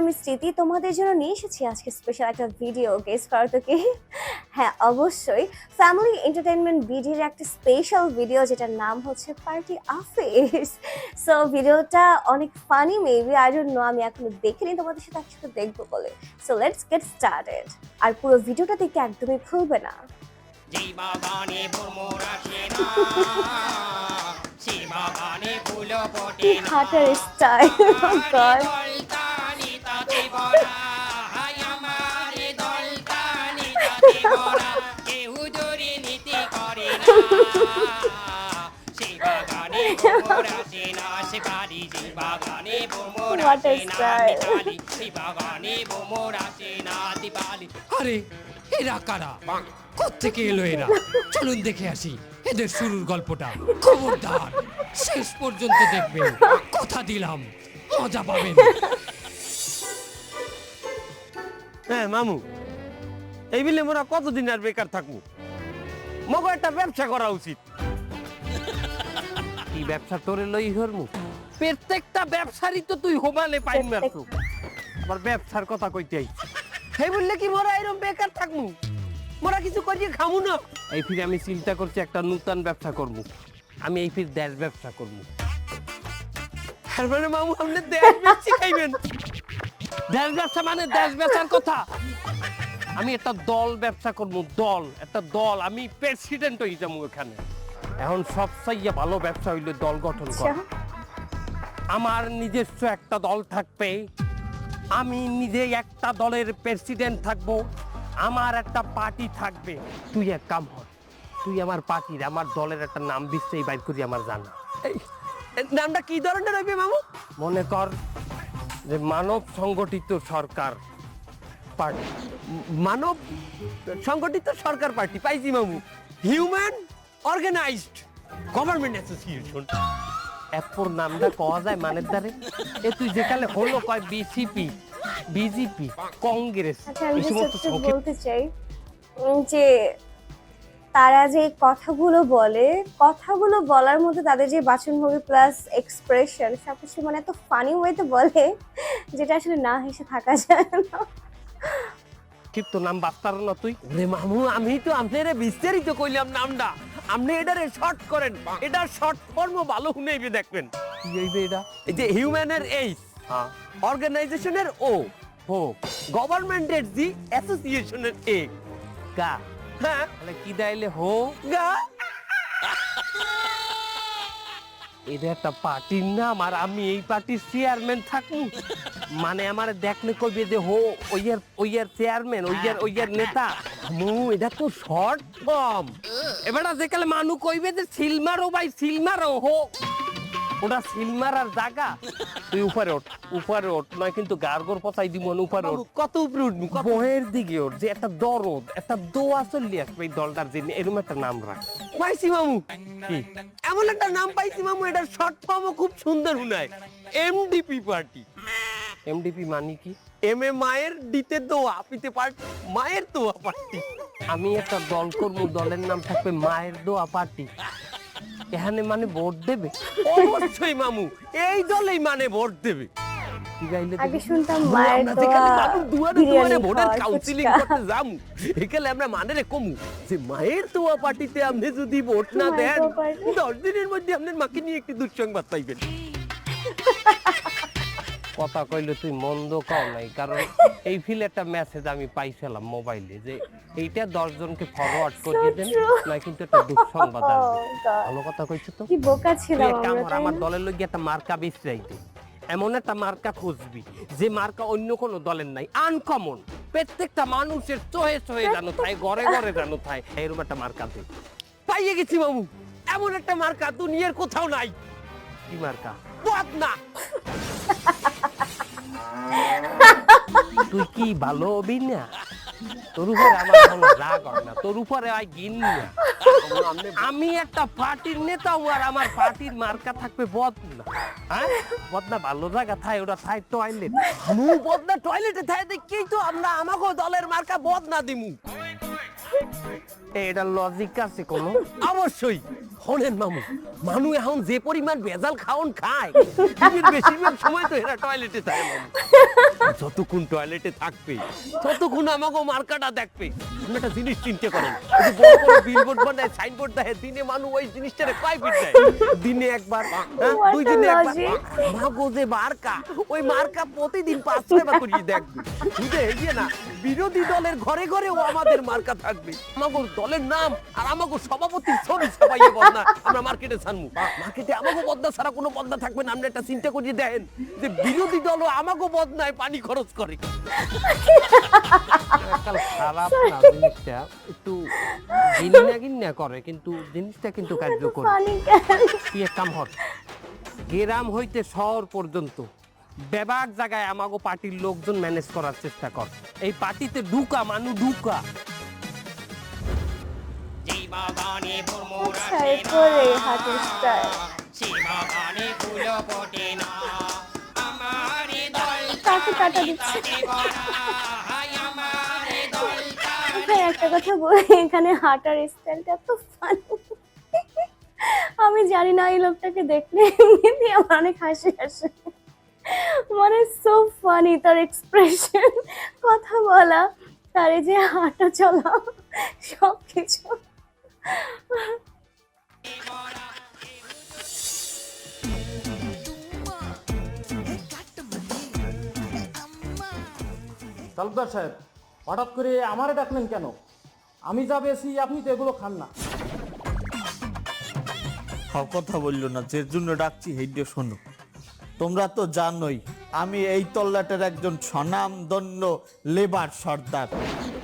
আমি তোমাদের জন্য নিয়ে এসেছি আজকে স্পেশাল একটা ভিডিও হ্যাঁ অবশ্যই। ফ্যামিলি এন্টারটেনমেন্ট বিডির একটা স্পেশাল ভিডিও যেটার নাম হচ্ছে পার্টি অফিস সো ভিডিওটা অনেক ফানি মেবি আই আমি এখনও দেখিনি, তোমাদের সাথে একসাথে দেখব বলে। সো লেটস গেট স্টার্টেড আর পুরো ভিডিওটা দেখতে একদমই ভুলবে না। জীবগানে ভ্রমর আসে না। শিবগানে ফুল ফোটে না। হার্টের স্টাইল গড দলতানি তাতে ভরা। হাই আমার দলতানি তাতে ভরা। কেউ জোরে নীতি করে না। What a আসে এরা কারা? কোত্থেকে এলো এরা? চলুন দেখে আসি এদের শুরুর গল্পটা। খবরদার শেষ পর্যন্ত দেখবেন। কথা দিলাম মজা পাবেন। হ্যাঁ মামু। এই বিলে মোরা কতদিন আর বেকার থাকব? মগো একটা ব্যবসা করা উচিত। কি ব্যবসা তোরে লই হরমু প্রত্যেকটা ব্যবসারই তো তুই হোমালে পাইন মারছু আবার ব্যবসার কথা কইতে আই সেই বললে কি মোরা এরকম বেকার থাকমু? মোরা কিছু করিয়ে খামু না। এই ফিরে আমি চিন্তা করছি একটা নূতন ব্যবসা করব। আমি এই ফির দেশ ব্যবসা করব। তার মানে মামু আপনি দেশ বেচছি খাইবেন। দেশ ব্যবসা মানে দেশ বেচার কথা। আমি একটা দল ব্যবসা করব দল একটা দল। আমি প্রেসিডেন্ট হয়ে যাব এখানে। এখন সব চাইয়া ভালো ব্যবসা হইলে দল গঠন আচ্ছা। কর আমার নিজস্ব একটা দল থাকবে। আমি নিজে একটা দলের প্রেসিডেন্ট থাকব আমার একটা পার্টি থাকবে। তুই এক কাম কর তুই আমার পার্টির আমার দলের একটা নাম দিচ্ছেই বাইর করি আমার জানা। এই নামটা কি ধরনের হবে মামু? মনে কর যে মানব সংগঠিত সরকার পার্টি মানব সংগঠিত সরকার পার্টি পাইছি মামু। হিউম্যান অর্গানাইজড গভর্নমেন্ট অ্যাসোসিয়েশন এরপর নামটা কওয়া যায় মানের দ্বারে। এ তুই যেখানে হলো কয় বিসিপি বিজেপি কংগ্রেস আচ্ছা এই সমস্ত বলতে চাই যে তারা যে কথাগুলো বলে কথাগুলো বলার মধ্যে তাদের যে বাচনভঙ্গি প্লাস এক্সপ্রেশন সবকিছু মানে এত ফানি ওয়েতে বলে যেটা আসলে না হেসে থাকা যায় না। ক্ষিপ্ত নাম বাস্তার না তুই? রে মামু আমি তো আপনারে বিস্তারিত কইলাম নামটা। আপনি এটারে শর্ট করেন। এটা শর্ট ফর্ম ভালো শুনেইবে দেখবেন। কি হইবে এটা? এই যে হিউম্যানের এইচ হ্যাঁ অর্গানাইজেশনের ও হো গভর্নমেন্টের জি অ্যাসোসিয়েশনের এ। গা। হ্যাঁ। তাহলে কি দাইলে হো? গা। এটা একটা পার্টির নাম আর আমি এই পার্টির চেয়ারম্যান থাকব। মানে আমার দেখলে কইবে যে হো ওইয়ার ওইয়ার চেয়ারম্যান ওইয়ার ওইয়ার নেতা। মু এটা তো শর্ট ফর্ম। এবারে যেকালে মানু কইবে যে সিলমারো ভাই সিলমারো হো। ওটা সিলমারার জায়গা। তুই উপরে ওঠ উপরে ওঠ নয় কিন্তু গার্গর পচাই দিব না উপরে ওঠ। কত উপরে উঠবি বহের দিকে ওঠ যে একটা দরদ একটা দোয়া চললি আসবে এই দলটার জন্য এরকম একটা নাম রাখ। পাইছি মামু। কি? এমন একটা নাম পাইছি মামু এটার শর্ট ফর্মও খুব সুন্দর হুনায় এমডিপি পার্টি এমডিপি মানে কি? এম এ মায়ের দিতে দোয়া পিতে পার্টি মায়ের দোয়া পার্টি আমি একটা দল করব দলের নাম থাকবে মায়ের দোয়া পার্টি এখানে মানে ভোট দেবে? অবশ্যই মামু এই দলেই মানে ভোট দেবে। আগে শুনতাম মায়ের দুয়ারে ভোটের কাউন্সিলিং ফুচকা। করতে যামু। এখানে আমরা মানে রে কমু। যে মায়ের দোয়া পার্টিতে আপনি যদি ভোট না দেন দোয়া দশ দিনের মধ্যে আপনার মাকে নিয়ে একটি দুঃসংবাদ পাইবেন। কথা কইলে তুই মন্দ কও নাই কারণ এই ফিল একটা মেসেজ আমি পাইছিলাম মোবাইলে যে এইটা জনকে ফরওয়ার্ড করিয়ে দেন না কিন্তু একটা দুঃসংবাদ আসবে। Oh ভালো কথা কইছো তো? কি বোকা তুই ছিলাম আমরা আমার দলের লগে একটা মার্কা বিছরাইতে এমন একটা মার্কা খুঁজবি যে মার্কা অন্য কোনো দলের নাই আনকমন প্রত্যেকটা মানুষের চোহে চোহে জানো থাই ঘরে ঘরে জানো থাই এরকম একটা মার্কা দে। পাইয়ে গেছি বাবু এমন একটা মার্কা দুনিয়ার কোথাও নাই। কি মার্কা? বদনা! তুই কি ভালো হবি না? তোর উপরে আমার কোনো রাগ হয় না, তোর উপরে আই গিন না আমি একটা পার্টির নেতা আর আমার পার্টির মার্কা থাকবে বদনা। হ্যাঁ? বদনা ভালো জায়গা, থাই, ওটা থাই টয়লেট মু বদনা টয়লেটে থাই দেখি তো আমরা আমাকে দলের মার্কা বদনা দিমু। এটা লজিক আছে কোনো? অবশ্যই। মামু। মানু এখন যে পরিমাণ ভেজাল খাওন খায় বেশিরভাগ সময় তো এরা টয়লেটে থাকে মামু। যতক্ষণ টয়লেটে থাকবে ততক্ষণ আমাকে মার্কাটা দেখবে। আপনি একটা জিনিস চিন্তা করেন ওই যে বড় বড় বিলবোর্ড বানায় সাইনবোর্ড দেয় দিনে মানু ওই জিনিসটারে কয় ফিট দেয়? দিনে একবার হ্যাঁ, দুই দিনে একবার। মাগো যে মার্কা ওই মার্কা প্রতিদিন পাঁচ ছয়বার করিয়ে দেখবে। বুঝে না বিরোধী দলের ঘরে ঘরেও আমাদের মার্কা থাকবে। আমাগো দলের নাম আর আমাগো সভাপতির ছবি সবাই বদনা আমরা মার্কেটে ছাড়মু। মার্কেটে আমাগো বদনা ছাড়া কোনো বদনা থাকবে না। আপনি একটা চিন্তা করিয়ে দেখেন যে বিরোধী বদনায় পানি খরচ করে। খারাপ না জিনিসটা একটু গিন্না গিন্না করে কিন্তু জিনিসটা কিন্তু কার্যকর। তুই এক কাম হর গ্রাম হইতে শহর পর্যন্ত বেবাক জায়গায় আমাগো পার্টির লোকজন ম্যানেজ করার চেষ্টা কর। এই পার্টিতে ঢুকা মানু ঢুকা। এরপরে কাকে কাটা দিচ্ছে? ভাই একটা কথা বলি এখানে হাঁটার স্টাইলটা এত ফানি আমি জানি না এই লোকটাকে দেখলে আমার অনেক হাসি আসে। মানে সো ফানি তার এক্সপ্রেশন কথা বলা তার এই যে হাঁটা চলা সব কিছু তালুকদার সাহেব, হঠাৎ করে আমারে ডাকলেন কেন? আমি যা বেশি আপনি তো এগুলো খান না। কথা বলল না, যে জন্য ডাকছি, হেইডে শোনো। তোমরা তো জানোই আমি এই তল্লাটের একজন স্বনামধন্য লেবার সর্দার।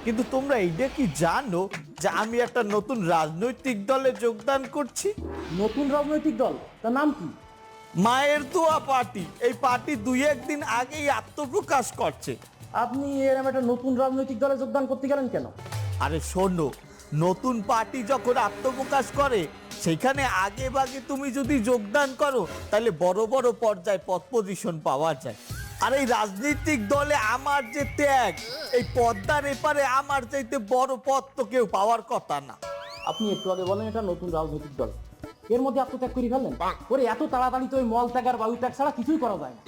কিন্তু তোমরা এইটা কি জানো যে আমি একটা নতুন রাজনৈতিক দলে যোগদান করছি? নতুন রাজনৈতিক দল? তার নাম কি? মায়ের দোয়া পার্টি। এই পার্টি দুই একদিন আগেই আত্মপ্রকাশ করছে। আপনি এরম একটা নতুন রাজনৈতিক দলে যোগদান করতে গেলেন কেন? আরে শোনো নতুন পার্টি যখন আত্মপ্রকাশ করে সেখানে আগে ভাগে তুমি যদি যোগদান করো তাহলে বড় বড় পর্যায়ে পদ পজিশন পাওয়া যায়। আর এই রাজনৈতিক দলে আমার যে ত্যাগ এই পদ্মার এপারে আমার চাইতে বড় পদ তো কেউ পাওয়ার কথা না। আপনি একটু আগে বলেন এটা নতুন রাজনৈতিক দল। এর মধ্যে আত্মত্যাগ করে ফেললেন? ওরে এত তাড়াতাড়ি তো ওই মল ত্যাগ আর বায়ু ত্যাগ ছাড়া কিছুই করা যায় না।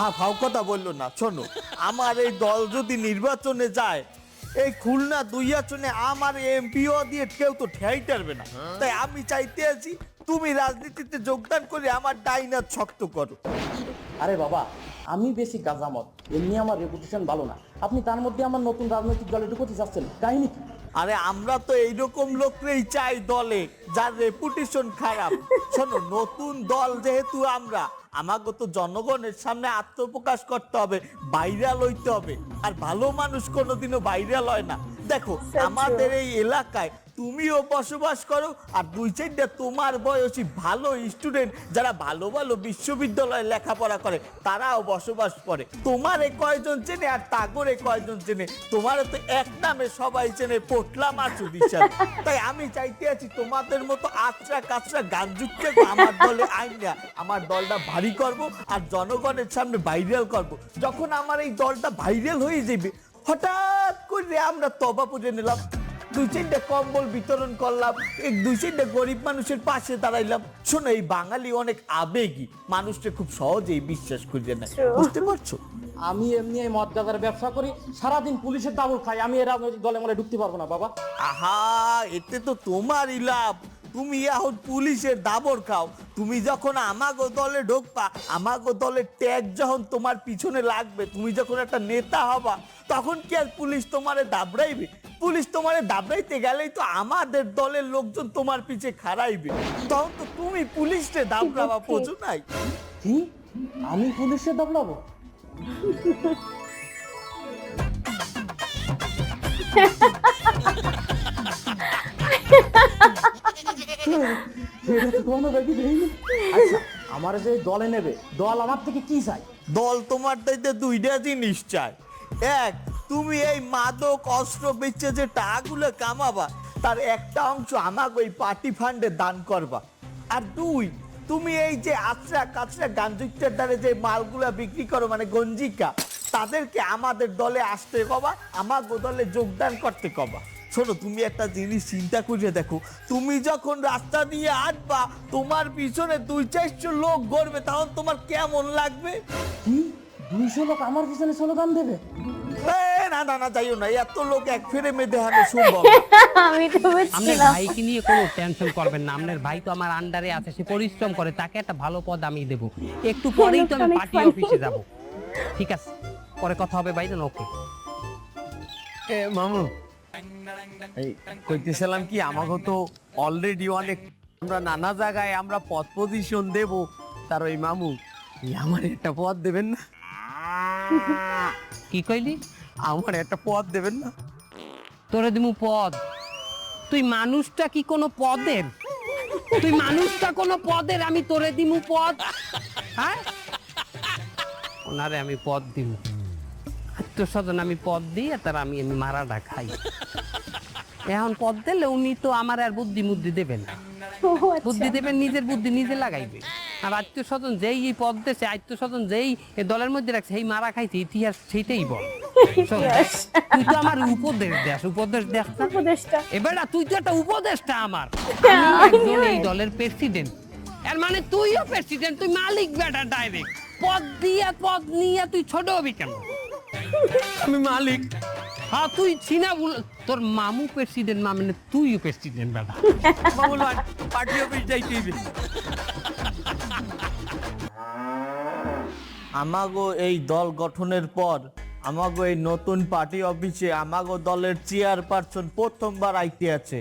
আহ ভাও কথা বলল না শোনো আমার এই দল যদি নির্বাচনে যায় এই খুলনা দুই আসনে আমার এমপিও দিয়ে কেউ তো ঠেয়াই টারবে না। তাই আমি চাইতে আছি তুমি রাজনীতিতে যোগদান করে আমার ডাইনার শক্ত করো। আরে বাবা আমি বেশি গাজামত। এমনি আমার রেপুটেশন ভালো না। আপনি তার মধ্যে আমার নতুন রাজনৈতিক দলে ঢুকতে চাচ্ছেন। কাহিনী কি? আরে আমরা তো এইরকম লোকরেই চাই দলে যার রেপুটেশন খারাপ। শোনো নতুন দল যেহেতু আমরা আমাকে তো জনগণের সামনে আত্মপ্রকাশ করতে হবে ভাইরাল হইতে হবে। আর ভালো মানুষ কোনোদিনও ভাইরাল হয় না। দেখো আমাদের এই এলাকায় তুমিও বসবাস করো, আর দুই চারটা তোমার বয়সী ভালো স্টুডেন্ট যারা ভালো ভালো বিশ্ববিদ্যালয়ে লেখাপড়া করে, তারাও বসবাস করে। তোমারে কয়জন চেনে আর তাগরে কয়জন চেনে? তোমার তো এক নামে সবাই চেনে, পোটলা মাছু দিশা তাই আমি চাইতে আছি তোমাদের মতো আচরা কাচরা গান যুক্ত আমার দলে আইন না আমার দলটা ভারী করব আর জনগণের সামনে ভাইরাল করব। যখন আমার এই দলটা ভাইরাল হয়ে যাবে, হঠাৎ করে আমরা তবা পুজো নিলাম। দুই চারটা কম্বল বিতরণ করলাম এক দুই চারটা গরিব মানুষের পাশে দাঁড়াইলাম। শোনো এই বাঙালি অনেক আবেগী মানুষটা খুব সহজেই বিশ্বাস করিয়ে নেয়. বুঝতে পারছ? আমি এমনি এই মদ গাজার ব্যবসা করি সারাদিন পুলিশের দাবল খাই আমি এরা দলে মলে ঢুকতে পারব না বাবা। আহা এতে তো তোমারই লাভ। তুমি এখন পুলিশের দাবর খাও। তুমি যখন আমাগো দলে ঢোকবা আমাগো দলের ট্যাগ যখন তোমার পিছনে লাগবে তুমি যখন একটা নেতা হবা তখন কি আর পুলিশ তোমারে দাবড়াইবে? পুলিশ তোমারে দাবড়াইতে গেলেই তো আমাদের দলের লোকজন তোমার পিছে খাড়াইবে। তখন তো তুমি পুলিশে দাবড়াবা বোঝো নাই? কি? আমি পুলিশে দাবড়াবো? কোনো ব্যাগই দেয়নি। আমার যে দলে নেবে, দল আমার থেকে কি চাই দল তোমার দাইতে দুইটা জিনিস চায়। এক, তুমি এই মাদক, অস্ত্র বেচে যে টাকাগুলো কামাবা, তার একটা অংশ আমাকে ওই পার্টি ফান্ডে দান করবা। আর দুই, তুমি এই যে আচরা কাচরা গাঞ্জুকটার দ্বারা যে মালগুলা বিক্রি করো মানে গঞ্জিকা, তাদেরকে আমাদের দলে আসতে কবা, আমাকে দলে যোগদান করতে কবা। শোনো তুমি একটা জিনিস চিন্তা করে দেখো। তুমি যখন রাস্তা দিয়ে আসবা তোমার পিছনে দুই চারশো লোক গড়বে তখন তোমার কেমন লাগবে? কি? দুইশো লোক আমার পিছনে স্লোগান দেবে? না না না যাইও না এত লোক এক ফেরে মে দেখানো সম্ভব আমি তো আপনার ভাইকে নিয়ে কোনো টেনশন করবেন না আপনার ভাই তো আমার আন্ডারে আছে সে পরিশ্রম করে তাকে একটা ভালো পদ আমি দেব। একটু পরেই তো আমি পার্টি অফিসে যাব। ঠিক আছে পরে কথা হবে ভাই না ওকে এ মামু এই কইতেছিলাম কি আমাকে তো অলরেডি অনেক আমরা নানা জায়গায় আমরা পদ পজিশন দেব। তার ওই মামু আমার একটা পদ দেবেন না? কি কইলি? আমার একটা পদ দেবেন না? তোরে দিমু পদ। তুই মানুষটা কি কোনো পদের? তুই মানুষটা কোনো পদের আমি তোরে দিমু পদ। হ্যাঁ? ওনারে আমি পদ দিমু। আত্মীয় স্বজন আমি পদ দিই আর তার আমি আমি মারাটা খাই। এখন পদ দিলে উনি তো আমার আর বুদ্ধি মুদ্ধি দেবেন না। আচ্ছা। বুদ্ধি দেবেন নিজের বুদ্ধি নিজে লাগাইবে। আর আত্মীয় স্বজন যেই এই পদ দেশে আত্মীয় স্বজন যেই দলের মধ্যে রাখছে সেই মারা খাইছে ইতিহাস সেইটাই বল। তুই তো আমার উপদেশ দেস উপদেশ দেস না। এবার তুই তো একটা উপদেশটা আমার। হ্যাঁ, এই দলের প্রেসিডেন্ট এর মানে তুইও প্রেসিডেন্ট তুই মালিক বেটা ডাইরেক্ট পদ দিয়ে পদ নিয়ে তুই ছোট হবি কেন? আমি মালিক। হ্যাঁ তুই চিনা বল তোর মামু প্রেসিডেন্ট মা মানে তুইও প্রেসিডেন্ট বেটা। মামু পার্টি অফিস যাইতে হইবে। আমাগো এই দল গঠনের পর আমাগো এই নতুন পার্টি অফিসে আমাগো দলের চেয়ারপারসন প্রথমবার আইতে আছে।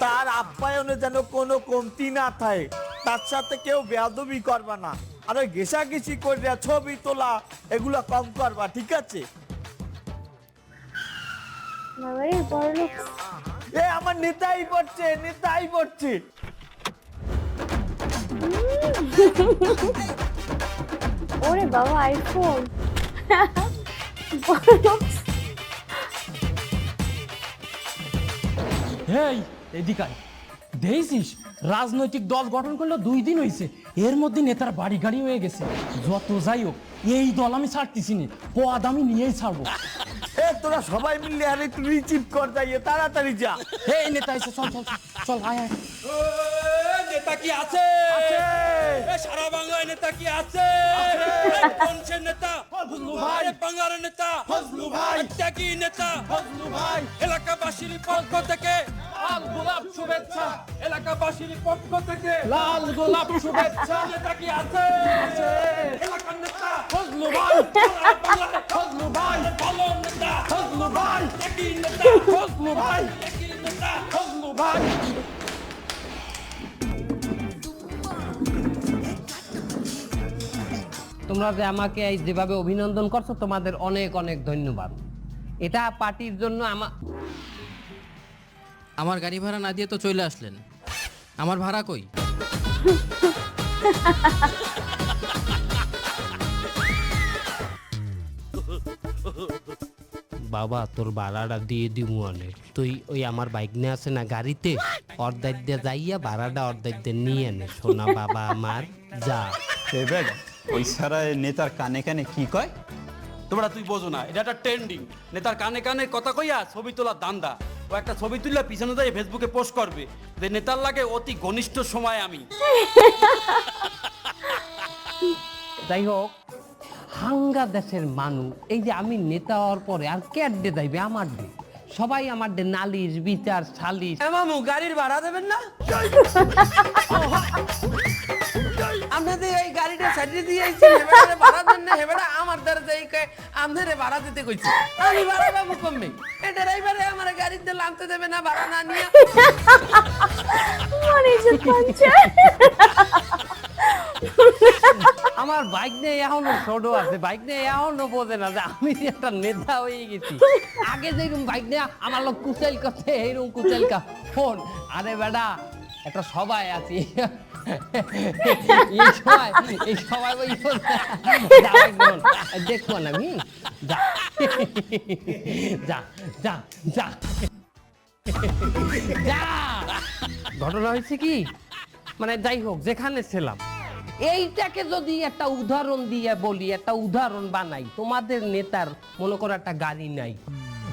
তার আপ্যায়নে যেন কোনো কমতি না থাকে। তার সাথে কেউ বেয়াদবি করবা না। আর ওই ঘেসাঘেসি করিয়া ছবি তোলা এগুলা কম করবা ঠিক আছে? এ আমার নেতাই পড়ছে নেতাই পড়ছে। ওরে বাবা আইফোন হেই এদিকায় দেখছিস? রাজনৈতিক দল গঠন করল দুই দিন হয়েছে এর মধ্যে নেতার বাড়ি গাড়ি হয়ে গেছে। যত যাই হোক এই দল আমি ছাড়তেছি না। পদ আমি নিয়েই ছাড়বো। এ তোরা সবাই মিলে আর একটু চিপ কর যাইয়ে তাড়াতাড়ি যা। এই নেতা এসে চল চল চল আয় আয়। নেতা কি আছে? সারা বাংলায় নেতা কি আছে? নেতা? ফজলু ভাই। বাংলার নেতা। ত্যাগী নেতা? ফজলু ভাই। এলাকাবাসীর পক্ষ থেকে। লাল গোলাপ শুভেচ্ছা। এলাকাবাসীর পক্ষ থেকে। লাল গোলাপ শুভেচ্ছা। নেতা কি আছে? এলাকার নেতা। ফজলু ভাই। ফজলু ভাই। ভালো নেতা। ফজলু ভাই। ত্যাগী নেতা? ফজলু ভাই। ত্যাগী নেতা? ফজলু ভাই। তোমরা যে আমাকে এই যেভাবে অভিনন্দন করছ তোমাদের অনেক অনেক ধন্যবাদ। এটা পার্টির জন্য আমার আমার গাড়ি ভাড়া না দিয়ে তো চলে আসলেন। আমার ভাড়া কই? বাবা তোর ভাড়াটা দিয়ে দিব অনেক তুই ওই আমার বাইক নিয়ে আছে না গাড়িতে? অর্ধেক দিয়ে যাইয়া ভাড়াটা অর্ধেক দিয়ে নিয়ে নে। সোনা বাবা আমার যা। ওই সারা নেতার কানে কানে কি কয়? তোমরা তুই বোঝো না এটা একটা ট্রেন্ডিং নেতার কানে কানে কথা কইয়া ছবি তোলা দান্দা। ও একটা ছবি তুললে পিছনে যাই ফেসবুকে পোস্ট করবে যে নেতার লাগে অতি ঘনিষ্ঠ সময় আমি। যাই হোক হাঙ্গা দেশের মানুষ এই যে আমি নেতা হওয়ার পরে আর ক্যাট ডে যাইবে? আমার ডে। সবাই আমার নালিশ বিচার সালিশ। মামু গাড়ির ভাড়া দেবেন না? আপনাদের এই গাড়িটা সাজিয়ে দিয়ে আইছি হেবেড়ারে ভাড়া দেন না হেবেড়া আমার দ্বারা যাই কয় আমদের ভাড়া দিতে কইছি। আমি ভাড়া পাবো কমবে এই ড্রাইভারে আমার গাড়িতে লানতে দেবে না ভাড়া না নিয়ে। মানে যে পঞ্চায়েত। আমার বাইক নিয়ে এখনও ছোট আছে। বাইক নিয়ে এখনও বোঝে না যে আমি একটা নেতা হয়ে গেছি। আগে যেরকম বাইক নিয়ে আমার লোক কুচাইল করছে এইরকম কুচাইল কা ফোন। আরে বেটা, একটা সবাই আছি। দেখব না যা যা। যা। ঘটনা হয়েছে কি? মানে যাই হোক, যেখানে ছিলাম। এইটাকে যদি একটা উদাহরণ দিয়ে বলি একটা উদাহরণ বানাই তোমাদের নেতার মনে করো একটা গাড়ি নাই।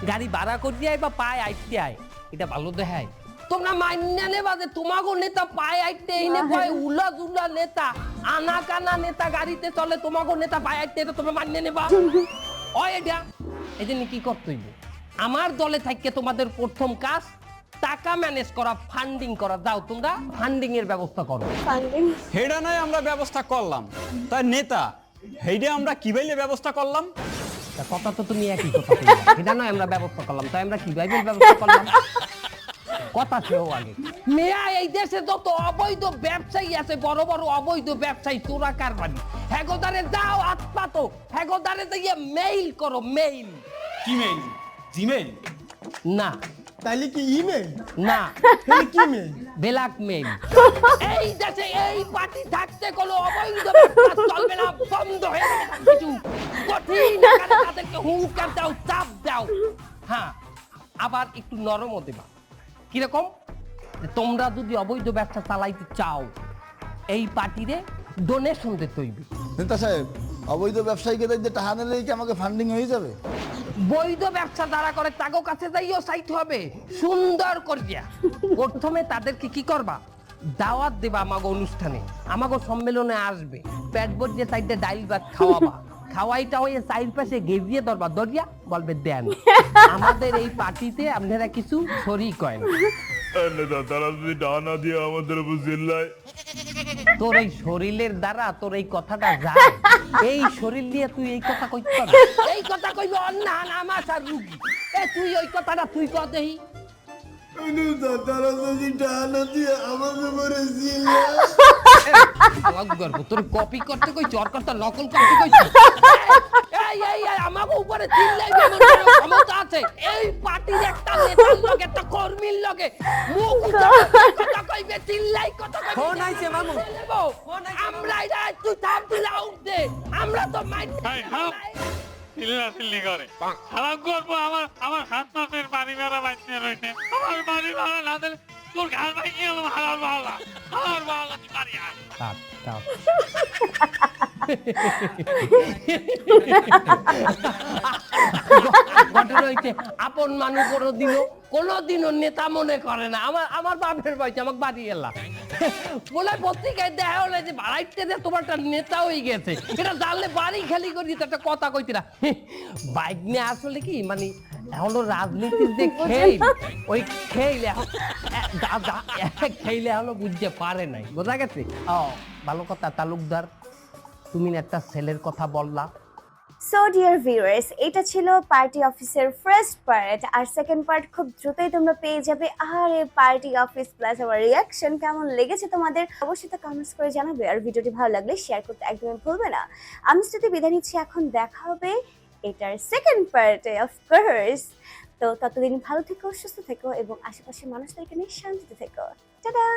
গাড়ি ভাড়া করতে আয় বা পায় আইতে আয় এটা ভালো দেখায়। তোমরা মান্য নেবা যে তোমাগো নেতা পায়ে আইতে এনে কয় উলা জুলা নেতা আনা কানা নেতা গাড়িতে চলে তোমাগো নেতা পায়ে আইতে এটা তোমরা মান্য নেবা। ও এটা এই জন্য কি করতে হইবে? আমার দলে থাকতে তোমাদের প্রথম কাজ টাকা ম্যানেজ করা ফান্ডিং করা। যাও তোমরা ফান্ডিং এর ব্যবস্থা করো। ফান্ডিং হেডা নাই আমরা ব্যবস্থা করলাম। তাই নেতা হেডে আমরা কীভাবে ব্যবস্থা করলাম? তা কথা তো তুমি একই কথা। এটা নয় আমরা ব্যবস্থা করলাম তাই আমরা কি বাইবেল ব্যবস্থা করলাম? কথা ছিল আগে। মেয়া এই দেশে যত অবৈধ ব্যবসায়ী আছে বড় বড় অবৈধ ব্যবসায়ী চোরা কারবারি হেগোদারে যাও আত্মাতো হেগোদারে দিয়ে মেইল করো মেইল কিমেল জিমেল না। তাইলে কি ইমেল না। তাহলে কি মেল ব্ল্যাক মেইল। এই দেশে এই পার্টি থাকতে কোনো অবৈধ ব্যবসা চলবে না বন্ধ হয়ে যাবে কিছু। কঠিন আকারে তাদেরকে হুঙ্কার দাও চাপ দাও। হ্যাঁ আবার একটু নরমও দেবা। কীরকম? যে তোমরা যদি অবৈধ ব্যবসা চালাইতে চাও এই পার্টিরে ডোনেশন দিতে হইবে। নেতা সাহেব অবৈধ ব্যবসায়ীকে দেখতে টাকা নিলে কি আমাকে ফান্ডিং হয়ে যাবে? বৈধ ব্যবসা যারা করে তাগো কাছে যাইও চাইতে হবে। সুন্দর করিয়া। প্রথমে তাদেরকে কি করবা? দাওয়াত দেবা আমাগো অনুষ্ঠানে। আমাগো সম্মেলনে আসবে। পেট ভরিয়ে সাইডে ডাইল ভাত খাওয়াবা। খাওয়াইটা হয়ে সাইড পাশে গেজিয়ে ধরবা। দরিয়া বলবে দেন। আমাদের এই পার্টিতে আপনারা কিছু শরিক হয় না তারা যদি ডানা দিয়ে আমাদের উপর চিল্লায় তোর এই শরীরের দ্বারা তোর এই কথাটা যায়। এই শরীর দিয়ে তুই এই কথা কইতে পারবি এই কথা কইব না না আমার আর রুগী। এ তুই ওই কথাটা তুই কর দেহি। তারা যদি টাকা দিয়ে আমাকে মরে আলাদা গর্ব তোর কপি করতে কই চর করতে নকল করতে কই এই এই আমাকে উপরে চিল্লাইবে এমন ক্ষমতা আছে। এই পার্টির একটা নেতার লগে একটা কর্মীর লগে মুখ কথা কইবে চিল্লাই কথা কইবে ফোন আইছে মামু। নেব। আমরা এটা তুই থাম তুই লাউড আমরা তো মাইন্ড চিল্লাচিল্লি করে। সালাম করব আমার আমার হাত মাসের বাড়ি ভাড়া বাঁচিয়ে রয়েছে আমার বাড়ি ভাড়া না দিলে তোর ঘাল ভাই হলো হালার ভাড়া হালার ভাড়া বাড়ি আয়। কাট কাট ঘটনা হইছে, আপন মানুষ কোনোদিনও নেতা মনে করে না। আমার আমার বাপের বাড়িতে আমাকে বাড়ি এলাম বলে পত্রিকায় দেখা হলে যে, বাড়াইতে যে তোমার একটা নেতা হয়ে গেছে, এটা জানলে বাড়ি খালি করি একটা কথা কইতে না। বাইক নিয়ে আসলে কি মানে এখনও রাজনীতির যে খেল ওই খেল এখন দা- দা- খেলে এখনও বুঝতে পারে নাই। বোঝা গেছে? ও ভালো কথা তালুকদার তুমি একটা ছেলের কথা বললা। সো ডিয়ার ভিউয়ার্স এটা ছিল পার্টি অফিসের ফার্স্ট পার্ট আর সেকেন্ড পার্ট খুব দ্রুতই তোমরা পেয়ে যাবে। আর এই পার্টি অফিস প্লাস আমার রিয়াকশন কেমন লেগেছে তোমাদের অবশ্যই তো কমেন্টস করে জানাবে আর ভিডিওটি ভালো লাগলে শেয়ার করতে একদমই ভুলবে না। আমি যদি বিদায় নিচ্ছি এখন দেখা হবে এটার সেকেন্ড পার্টে অফকোর্স তো ততদিন ভালো থেকো, সুস্থ থেকো এবং আশেপাশের মানুষদেরকে নিয়ে শান্তিতে থেকো। টাটা!